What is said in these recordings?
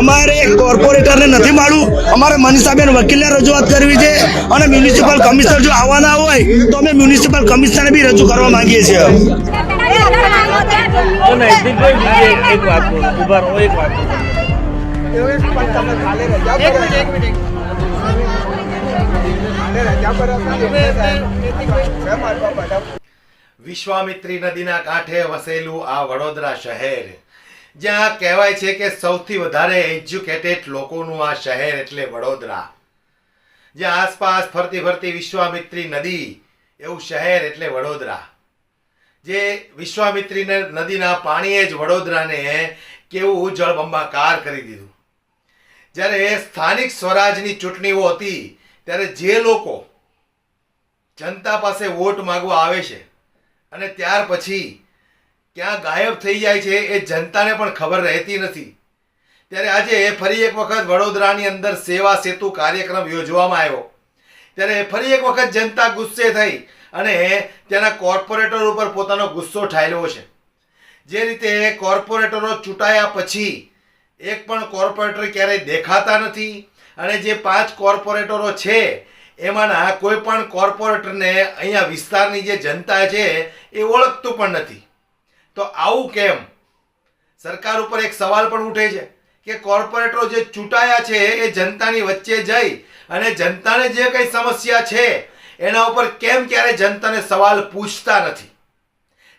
અમારે કોર્પોરેટરને નથી મળવું. અમારે મનીષાબેન વકીલને રજૂઆત કરવી છે અને મ્યુનિસિપલ કમિશનર જો આવવાના હોય, તો અમે મ્યુનિસિપલ કમિશનરને બી રજૂ કરવા માંગીએ છીએ. વિશ્વામિત્રી નદીના કાંઠે વસેલું આ વડોદરા શહેર જ્યાં કહેવાય છે કે સૌથી વધારે એજ્યુકેટેડ લોકોનું આ શહેર એટલે વડોદરા. જ્યાં આસપાસ ફરતી ફરતી વિશ્વામિત્રી નદી એવું શહેર એટલે વડોદરા. જે વિશ્વામિત્રી નદીના પાણીએ જ વડોદરાને કેવું જળબંબાકાર કરી દીધું. જ્યારે સ્થાનિક સ્વરાજની ચૂંટણીઓ હતી, ત્યારે જે લોકો જનતા પાસે વોટ માંગવા આવે છે, અને ત્યાર પછી ક્યાં ગાયબ થઈ જાય છે એ જનતાને પણ ખબર રહેતી નથી. ત્યારે આજે ફરી એક વખત વડોદરાની અંદર સેવા સેતુ કાર્યક્રમ યોજવામાં આવ્યો. ત્યારે ફરી એક વખત જનતા ગુસ્સે થઈ અને ત્યાંના કોર્પોરેટર ઉપર પોતાનો ગુસ્સો ઠાલ્યો છે. જે રીતે કોર્પોરેટરો ચૂંટાયા પછી એક પણ કોર્પોરેટર ક્યારેય દેખાતા નથી અને જે પાંચ કોર્પોરેટરો છે એમાંના કોઈ પણ કોર્પોરેટરને અહીંયા વિસ્તારની જે જનતા છે એ ઓળખતું પણ નથી. તો આવું કેમ? સરકાર ઉપર એક સવાલ પણ ઉઠે છે કે કોર્પોરેટરો જે ચૂંટાયા છે એ જનતાની વચ્ચે જઈ અને જનતાને જે કંઈ સમસ્યા છે, એના ઉપર કેમ ક્યારે જનતાને સવાલ પૂછતા નથી?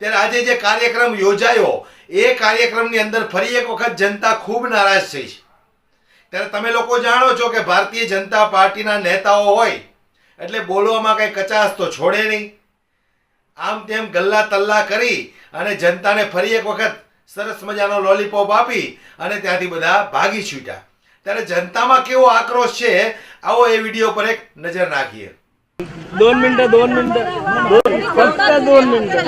ત્યારે આજે જે કાર્યક્રમ યોજાયો, એ કાર્યક્રમની અંદર ફરી એક વખત જનતા ખૂબ નારાજ થઈ છે. ત્યારે તમે લોકો જાણો છો કે ભારતીય જનતા પાર્ટીના નેતાઓ હોય, એટલે બોલવામાં કંઈ કચાશ તો છોડે નહીં. આમ તેમ ગલ્લા તલ્લા કરી અને જનતાને ફરી એક વખત સરસ મજાનો લોલીપોપ આપી અને ત્યાંથી બધા ભાગી છૂટ્યા ત્યારે જનતામાં કેવો આક્રોશ છે આવો એ વિડીયો પર એક નજર નાખીએ दोन मिनिटं दोन मिनिटं दोन फक्त दोन मिनिटं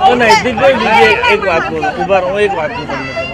તો નૈતિકભાઈ બીજી એક એક વાત બોલો ઉભા રહો એક વાત બોલો તમને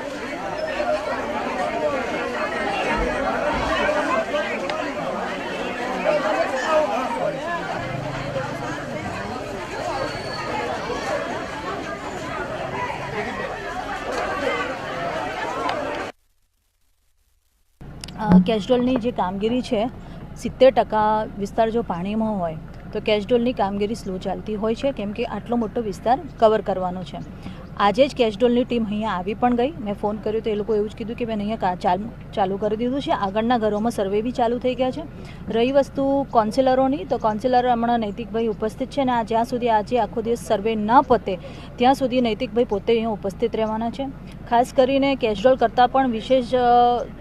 કામગીરી છે, સિત્તેર ટકા વિસ્તાર જો પાણીમાં હોય, તો કેસ્ટ્રોલની કામગીરી સ્લો ચાલતી હોય છે, કેમ કે આટલો મોટો વિસ્તાર કવર કરવાનો છે. આજે જ કેશડોલની ટીમ અહીંયા આવી પણ ગઈ. મેં ફોન કર્યો તો એ લોકો એવું જ કીધું કે મેં અહીંયા ચાલુ ચાલુ કરી દીધું છે. આગળના ઘરોમાં સર્વે બી ચાલુ થઈ ગયા છે. રહી વસ્તુ કાઉન્સિલરોની તો કાઉન્સિલર હમણાં નૈતિકભાઈ ઉપસ્થિત છે અને આ જ્યાં સુધી આજે આખો દિવસ સર્વે ન પતે, ત્યાં સુધી નૈતિકભાઈ પોતે અહીંયા ઉપસ્થિત રહેવાના છે. ખાસ કરીને કેશડોલ કરતાં પણ વિશેષ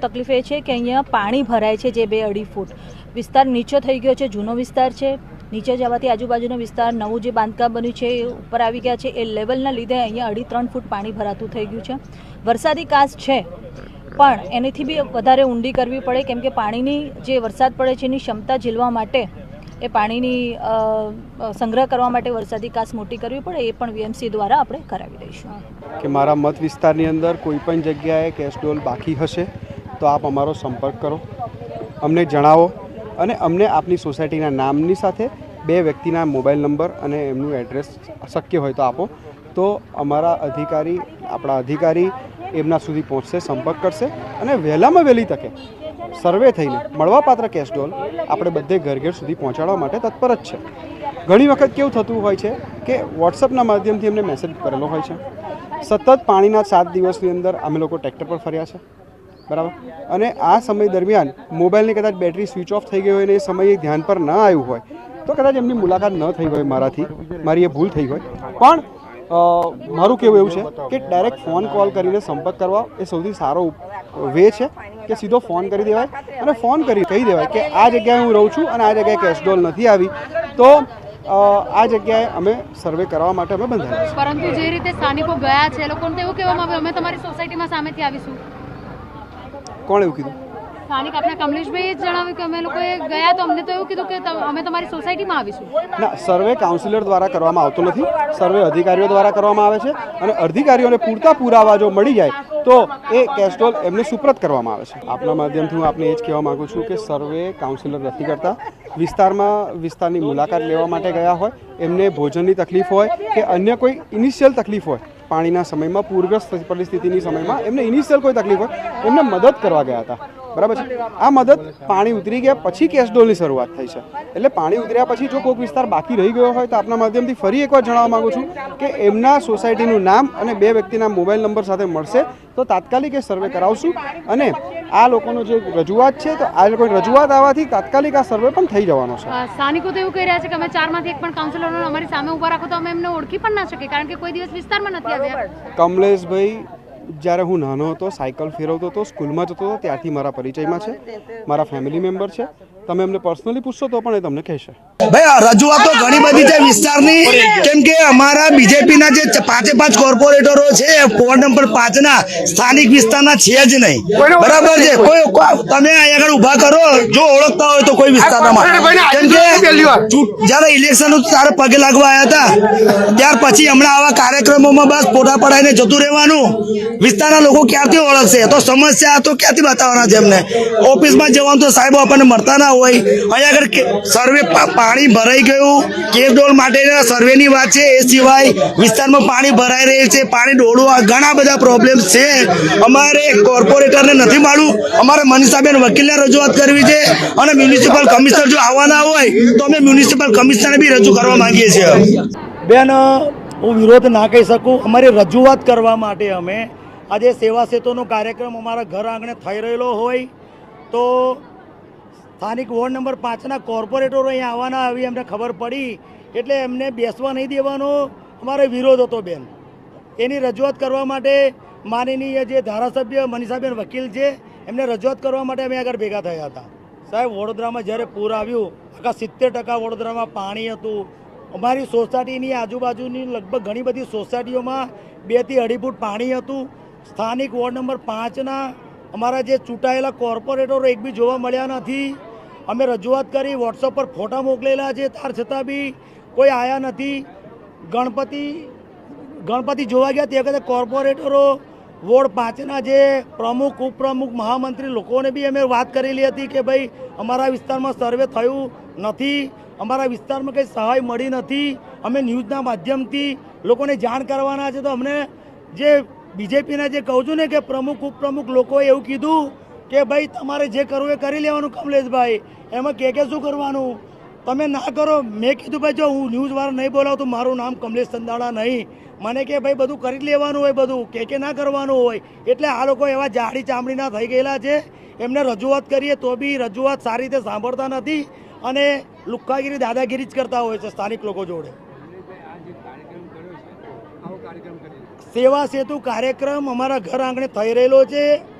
તકલીફ એ છે કે અહીંયા પાણી ભરાય છે જે બે અઢી ફૂટ. વિસ્તાર નીચો થઈ ગયો છે, જૂનો વિસ્તાર છે. નીચે જવાથી આજુબાજુનો વિસ્તાર નવું જે બાંધકામ બન્યું છે એ ઉપર આવી ગયા છે. એ લેવલના લીધે અહીંયા અઢી ત્રણ ફૂટ પાણી ભરાતું થઈ ગયું છે. વરસાદી કાસ છે, પણ એનાથી બી વધારે ઊંડી કરવી પડે કેમ કે પાણીની જે વરસાદ પડે છે એની ક્ષમતા ઝીલવા માટે એ પાણીની સંગ્રહ કરવા માટે વરસાદી કાસ મોટી કરવી પડે એ પણ વીએમસી દ્વારા આપણે કરાવી દઈશું. કે મારા મત વિસ્તારની અંદર કોઈ પણ જગ્યાએ કેશડોલ બાકી હશે તો આપ અમારો સંપર્ક કરો. અમને જણાવો અને અમને આપની સોસાયટીના નામની સાથે બે વ્યક્તિના મોબાઈલ નંબર અને એમનું એડ્રેસ શક્ય હોય તો આપો. તો અમારા અધિકારી, આપણા અધિકારી એમના સુધી પહોંચશે, સંપર્ક કરશે અને વહેલામાં વહેલી તકે સર્વે થઈને મળવાપાત્ર કેશડોલ આપણે બધે ઘર ઘેર સુધી પહોંચાડવા માટે તત્પર જ છે. ઘણી વખત કેવું થતું હોય છે કે વોટ્સઅપના માધ્યમથી એમને મેસેજ કરેલો હોય છે. સતત પાણીના સાત દિવસની અંદર અમે લોકો ટ્રેક્ટર પર ફર્યા છે. બરાબર? અને આ સમય દરમિયાન મોબાઈલની કદાચ બેટરી સ્વિચ ઓફ થઈ ગઈ હોય અને એ સમયે ધ્યાન પર ન આવ્યું હોય, તો કદાચ એમની મુલાકાત ન થઈ હોય મારાથી, મારી એ ભૂલ થઈ હોય. પણ મારું કેવું એવું છે કે ડાયરેક્ટ ફોન કોલ કરીને સંપર્ક કરવા એ સૌથી સારો વે છે કે સીધો ફોન કરી દેવાય અને ફોન કરી, કહી દેવાય કે આ જગ્યાએ હું રહું છું અને આ જગ્યાએ કેશડોલ નથી આવી. તો આ જગ્યાએ અમે સર્વે કરવા માટે અમે બંધાયા પરંતુ જે રીતે સ્થાનિકો ગયા છે લોકોને તો એવું કહેવામાં આવ્યું, અમે તમારી સોસાયટીમાં સામેથી આવીશું. કોણ એવું કીધું? સ્થાનિક આપણા કમલેશભાઈએ જણાવ્યું કે અમે લોકોએ ગયા તો અમને તો એવું કીધું કે અમે તમારી સોસાયટીમાં આવીશું. ના સર્વે કાઉન્સિલર દ્વારા કરવામાં આવતો નથી. સર્વે અધિકારીઓ દ્વારા કરવામાં આવે છે અને અધિકારીઓને પૂરતા પુરાવા જો મળી જાય તો એ કેસ્ટ્રોલ એમને સુપ્રત કરવામાં આવે છે. આપના માધ્યમથી હું આપને એ જ કહેવા માગું છું કે સર્વે કાઉન્સિલર નથી કરતા. વિસ્તારમાં વિસ્તારની મુલાકાત લેવા માટે ગયા હોય એમને ભોજનની તકલીફ હોય કે અન્ય કોઈ ઇનિશિયલ તકલીફ હોય પાણીના સમયમાં, પૂરગ્રસ્ત પરિસ્થિતિની સમયમાં એમને ઇનિશિયલ કોઈ તકલીફ હોય, એમને મદદ કરવા ગયા હતા. બરાબર છે? આ મદદ પાણી ઉતરી ગયા પછી કેશડોલની શરૂઆત થઈ છે. એટલે પાણી ઉતર્યા પછી જો કોઈક વિસ્તાર બાકી રહી ગયો હોય તો આપના માધ્યમથી ફરી એકવાર જણાવવા માગું છું કે એમના સોસાયટીનું નામ અને બે વ્યક્તિના મોબાઈલ નંબર સાથે મળશે તો તાત્કાલિક એ સર્વે કરાવશું અને આ લોકોનો જે રજૂઆત છે તો આ લોકોની રજૂઆત આવવાથી તાત્કાલિક આ સર્વે પણ થઈ જવાનો છે. સ્થાનિકો તો એવું કહી રહ્યા છે કે અમે ચારમાંથી એક પણ કાઉન્સિલરોને અમારી સામે ઊભા રાખો તો અમે એમને ઓળખી પણ ના શકીએ કારણ કે કોઈ દિવસ વિસ્તારમાં નથી આવ્યા. કમલેશભાઈ જ્યારે હું નાનો હતો સાયકલ ફેરવતો હતો સ્કૂલમાં જતો હતો ત્યારથી મારા પરિચયમાં છે. મારા ફેમિલી મેમ્બર છે. તમે એમને પર્સનલી પૂછશો તો પણ એ તમને કહેશે. ભાઈ રજૂઆતો ઘણી બધી છે વિસ્તારની. કેમ કે અમારા બીજેપીના જે પાંચે પાંચ કોર્પોરેટરો છે વોર્ડ નંબર પાંચના સ્થાનિક વિસ્તારના છે જ નહીં. બરાબર છે? કોઈ તમે અહીંયા આગળ ઊભા કરો જો ઓળખતા હોય તો કોઈ વિસ્તારમાં. કેમ કે જ્યારે ઇલેક્શન ત્યારે પગે લાગવા આવ્યા હતા. ત્યાર પછી હમણાં આવા કાર્યક્રમોમાં બસ ફોટા પડાઈને જતું રહેવાનું. વિસ્તારના લોકો ક્યાંથી ઓળખશે? તો સમસ્યા તો ક્યાંથી બતાવવાના છે એમને? ઓફિસમાં જવાનું તો સાહેબ આપણને મળતા ના હોય. અહીંયા આગળ સર્વે પાણી ભરાઈ ગયું. કેસડોલ માટેના સર્વેની વાત છે. એ સિવાય વિસ્તારમાં પાણી ભરાઈ રહ્યું છે. પાણી ડોળવા ઘણા બધા પ્રોબ્લેમ છે. અમારે કોર્પોરેટરને નથી મળવું અમારે મનીષાબેન વકીલને રજૂઆત કરવી છે. અને મ્યુનિસિપલ કમિશનર જો આવવાના હોય, તો અમે મ્યુનિસિપલ કમિશનરને બી રજૂ કરવા માંગીએ છીએ. બેન, હું વિરોધ ના કહી શકું. અમારી રજૂઆત કરવા માટે અમે આજે સેવા સેતુનો કાર્યક્રમ અમારા ઘર આંગણે થઈ રહેલો હોય તો સ્થાનિક વોર્ડ નંબર પાંચના કોર્પોરેટરો અહીંયા આવવાના આવી અમને ખબર પડી. એટલે એમને બેસવા નહીં દેવાનો અમારો વિરોધ હતો બેન. એની રજૂઆત કરવા માટે માનનીય જે ધારાસભ્ય મનીષાબેન વકીલ છે, એમને રજૂઆત કરવા માટે અમે આગળ ભેગા થયા હતા. સાહેબ, વડોદરામાં જ્યારે પૂર આવ્યું, આખા સિત્તેર ટકા વડોદરામાં પાણી હતું. અમારી સોસાયટીની આજુબાજુની લગભગ ઘણી બધી સોસાયટીઓમાં બેથી અઢી ફૂટ પાણી હતું. સ્થાનિક વોર્ડ નંબર પાંચના અમારા જે ચૂંટાયેલા કોર્પોરેટરો એક બી જોવા મળ્યા નથી. અમે રજૂઆત કરી વોટ્સઅપ પર ફોટા મોકલેલા છે. ત્યાર છતાં બી કોઈ આવ્યા નથી. ગણપતિ ગણપતિ જોવા ગયા તે વખતે કોર્પોરેટરો વોર્ડ પાંચના જે પ્રમુખ, ઉપપ્રમુખ, મહામંત્રી લોકોને બી અમે વાત કરેલી હતી કે ભાઈ, અમારા વિસ્તારમાં સર્વે થયું નથી. અમારા વિસ્તારમાં કંઈ સહાય મળી નથી. અમે ન્યૂઝના માધ્યમથી લોકોને જાણ કરવાના છે. તો અમને જે બીજેપીના જે કહું છું ને કે પ્રમુખ, ઉપપ્રમુખ લોકોએ એવું કીધું કે ભાઈ, તમારે જે કરવું એ કરી લેવાનું કમલેશભાઈ. એમાં કે કે શું કરવાનું? તમે ના કરો. મેં કીધું, ભાઈ, જો હું ન્યૂઝવાળા નહીં બોલાવું તો મારું નામ કમલેશ સંદાળા નહીં. મને કે, ભાઈ, બધું કરી લેવાનું હોય બધું. કે કે ના કરવાનું હોય. એટલે આ લોકો એવા જાડી ચામડીના થઈ ગયેલા છે. એમને રજૂઆત કરીએ તો બી રજૂઆત સારી રીતે સાંભળતા નથી અને લુક્કાગીરી, દાદાગીરી જ કરતા હોય છે સ્થાનિક લોકો જોડે. સેવા સેતુ કાર્યક્રમ અમારા ઘર આંગણે થઈ રહેલો છે.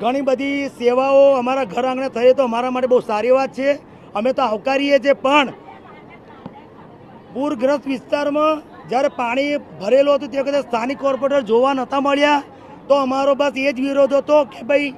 ઘણી બધી સેવાઓ અમારા ઘર આંગણે થઈ તો અમારા માટે બહુ સારી વાત છે. અમે તો આવકારીએ છીએ, પણ પૂરગ્રસ્ત વિસ્તારમાં જ્યારે પાણી ભરેલું હતું તે વખતે સ્થાનિક કોર્પોરેટર જોવા નહોતા મળ્યા, તો અમારો બસ એ જ વિરોધ હતો કે ભાઈ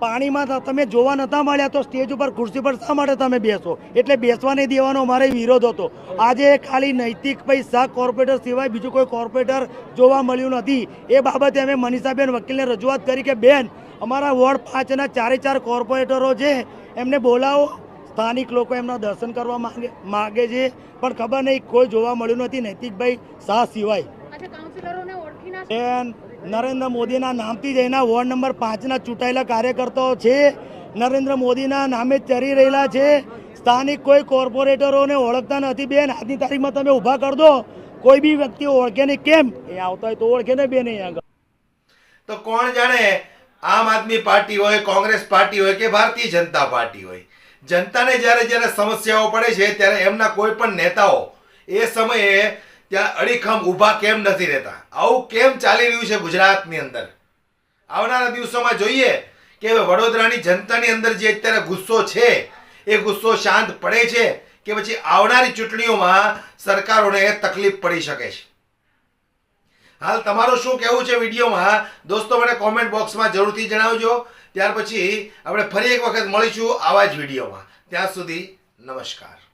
પાણીમાં તમે જોવા નતા મળ્યા તો સ્ટેજ ઉપર, ખુરશી પર શા માટે તમે બેસો? એટલે બેસવા નહીં દેવાનો અમારે વિરોધ હતો. આજે ખાલી નૈતિક શાહ કોર્પોરેટર સિવાય બીજું કોઈ કોર્પોરેટર જોવા મળ્યું નથી. એ બાબતે અમે મનીષાબેન વકીલને રજૂઆત કરી કે, બેન, અમારા વોર્ડ પાંચના ચારે ચાર કોર્પોરેટરો છે, એમને બોલાવો. સ્થાનિક લોકો એમના દર્શન કરવા માંગે માગે છે. પણ ખબર નહીં, કોઈ જોવા મળ્યું નથી નૈતિકભાઈ શાહ સિવાય. અચ્છા કાઉન્સિલરોને ઓળખી ના બેન નરેન્દ્ર મોદીના નામથી જ એના વોર્ડ નંબર પાંચના ચૂંટાયેલા કાર્યકર્તાઓ છે. નરેન્દ્ર મોદીના નામે ચરી રહેલા છે. સ્થાનિક કોઈ કોર્પોરેટરોને ઓળખતા નથી. બેન આજની તારીખમાં તમે ઊભા કરી દો. કોઈ બી વ્યક્તિ ઓળખે નહીં. કેમ? એ આવતા હોય તો ઓળખે ને બેન અહીંયા આગળ. તો કોણ જાણે આમ આદમી પાર્ટી હોય કોંગ્રેસ પાર્ટી હોય કે ભારતીય જનતા પાર્ટી હોય? જનતાને જ્યારે જ્યારે સમસ્યાઓ પડે છે ત્યારે એમના કોઈ પણ નેતાઓ એ સમયે ત્યાં અડીખમ ઊભા કેમ નથી રહેતા? આવું કેમ ચાલી રહ્યું છે ગુજરાતની અંદર? આવનારા દિવસોમાં જોઈએ કે વડોદરાની જનતાની અંદર જે અત્યારે ગુસ્સો છે, એ ગુસ્સો શાંત પડે છે કે પછી આવનારી ચૂંટણીઓમાં સરકારોને તકલીફ પડી શકે છે. હાલ તમારું શું કહેવું છે વિડીયોમાં? દોસ્તો, મને કોમેન્ટ બોક્સમાં જરૂરથી જણાવજો. ત્યાર પછી આપણે ફરી એક વખત મળીશું આવા જ વિડીયોમાં. ત્યાં સુધી નમસ્કાર.